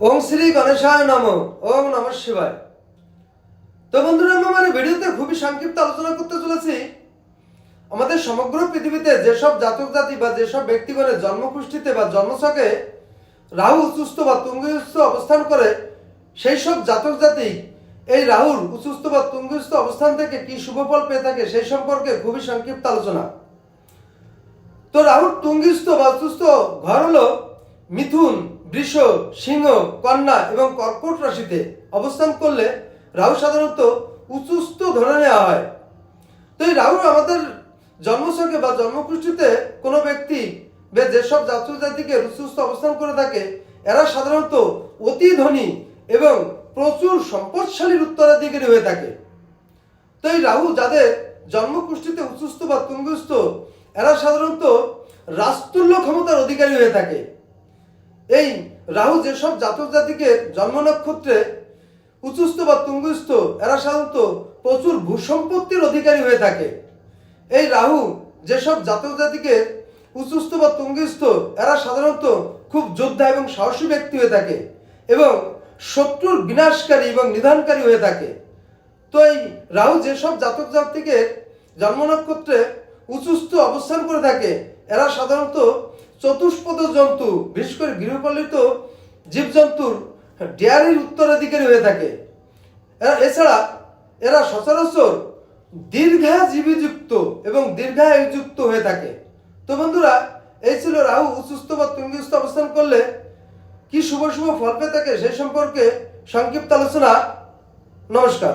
ওম শ্রী গণেশায় নম, ওম নম শিবায়। তো বন্ধুরা, আমি আমার ভিডিওতে খুবই সংক্ষিপ্ত আলোচনা করতে চলেছি। আমাদের সমগ্র পৃথিবীতে যেসব জাতক জাতি বা যেসব ব্যক্তিগণের জন্মকুষ্ঠিতে বা জন্মছকে রাহু উচ্চস্থ বা তুঙ্গস্থ অবস্থান করে, সেই সব জাতক জাতি এই রাহুর উচ্চস্থ বা তুঙ্গস্থ অবস্থান থেকে কি শুভফল পেয়ে থাকে সেই সম্পর্কে খুবই সংক্ষিপ্ত আলোচনা। তো রাহুর তুঙ্গিস্থ বা অসুস্থ ঘর হলো মিথুন বৃষ, সিংহ, কন্যা এবং কর্কট রাশিতে অবস্থান করলে রাহু সাধারণত উচ্চস্থ ধরে নেওয়া হয়। তো এই রাহু আমাদের জন্মছকে বা জন্মকুষ্ঠিতে কোনো ব্যক্তি বা যেসব জাতীয় জাতিকে উচ্চস্থ অবস্থান করে থাকে, এরা সাধারণত অতি ধনী এবং প্রচুর সম্পদশালীর উত্তরাধিকারী হয়ে থাকে। তো এই রাহু যাদের জন্মকুষ্ঠিতে উচুস্থ বা তুঙ্গস্থ, এরা সাধারণত রাজতুল্য ক্ষমতার অধিকারী হয়ে থাকে। এই রাহু যেসব জাতক জাতিকে জন্ম নক্ষত্রে উচ্চস্থ বা তুঙ্গস্থ, এরা সাধারণত প্রচুর ভূসম্পত্তির অধিকারী হয়ে থাকে। এই রাহু যেসব জাতক জাতিকে উচুস্থ বা তুঙ্গস্থ, এরা সাধারণত খুব যোদ্ধা এবং সাহসী ব্যক্তি হয়ে থাকে এবং শত্রুর বিনাশকারী এবং নিধানকারী হয়ে থাকে। তো এই রাহু যেসব জাতক জাতিকে জন্ম নক্ষত্রে উচ্চস্থ অবস্থান করে থাকে, এরা সাধারণত চতুষ্পদ জন্তু, বিশেষ করে গৃহপালিত জীবজন্তুর ডেয়ারির উত্তরাধিকারী হয়ে থাকে। এছাড়া এরা সচরাচর দীর্ঘাজীবীযুক্ত এবং দীর্ঘায়ুযুক্ত হয়ে থাকে। তো বন্ধুরা, এই ছিল রাহু উচ্চস্থ বা তুঙ্গস্থ অবস্থান করলে কি শুভ শুভ ফল পেয়ে থাকে সেই সম্পর্কে সংক্ষিপ্ত আলোচনা। নমস্কার।